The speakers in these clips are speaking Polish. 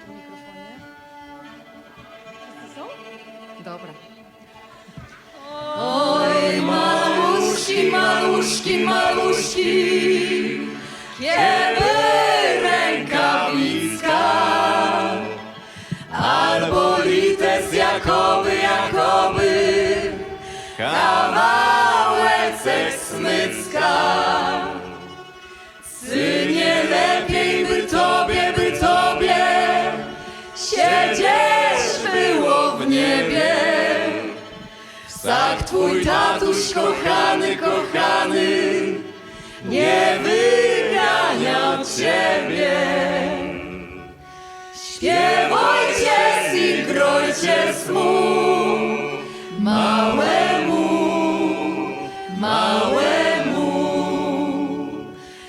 przy mikrofonie. Wszyscy są? Dobra. Oj, maluszki, maluszki, maluszki, kiedy rękawiczka albo lites jakoby, jakoby kawałek ze smycka. Wsak twój tatuś kochany, kochany nie wygania od ciebie. Śpiewajcie i grojcie mu małemu, małemu.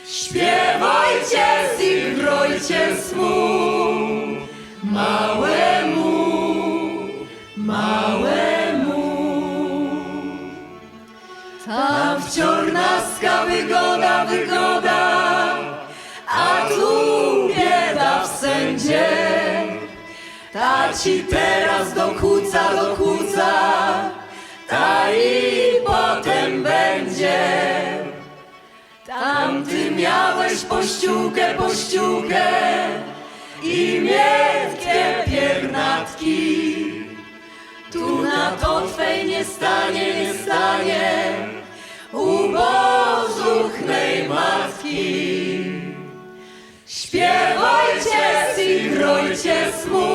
Śpiewajcie i grojcie Tam wciornaska wygoda, wygoda, a tu bieda w sędzie. Ta ci teraz dokuca, dokuca, ta i potem będzie. Tam ty miałeś pościółkę, pościółkę i miętkie piernatki. Tu na to twej nie stanie, nie stanie mu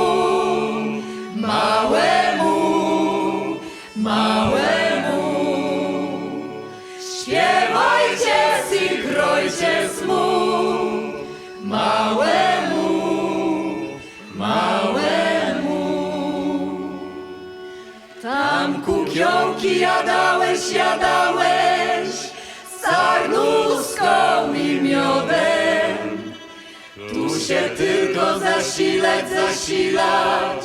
małemu, małemu. Śpiewajcie i grojcie mu małemu, małemu. Tam kukiołki jadałeś, jadałeś sarnuską i miodem. Się tylko zasilać, zasilać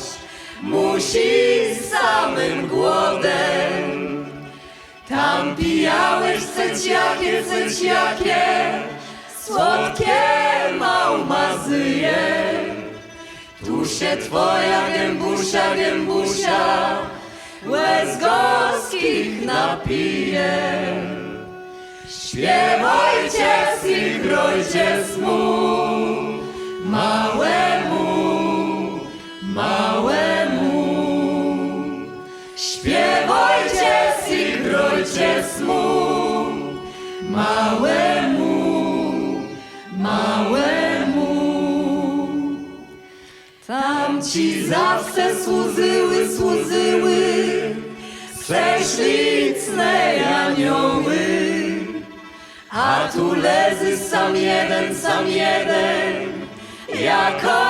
musi samym głodem. Tam pijałeś ceciakie, ceciakie, słodkie małmazyje. Tu się twoja gębusia, gębusia łez gorzkich napije. Śpiewajcie i grojcie Śpiewajcie i grojcie mu małemu, małemu. Tam ci zawsze służyły, służyły prześliczne anioły. A tu leży sam jeden, sam jeden, jako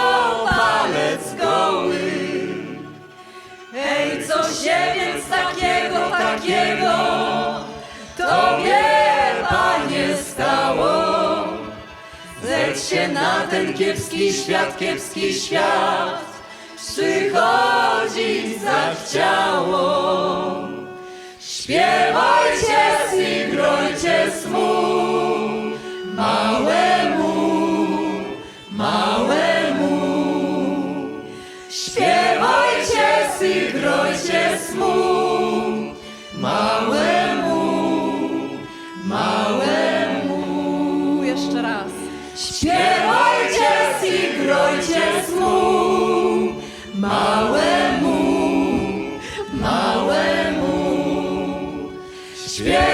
się więc takiego, takiego Tobie, Panie, stało? Zedź się na ten kiepski świat, kiepski świat Przychodzić zachciało Śpiewajcie i grojcie mu Małemu, małemu Śpiewajcie i grojcie mu małemu, małemu. Jeszcze raz. Śpiewajcie i grojcie mu małemu, małemu. Śpiewajcie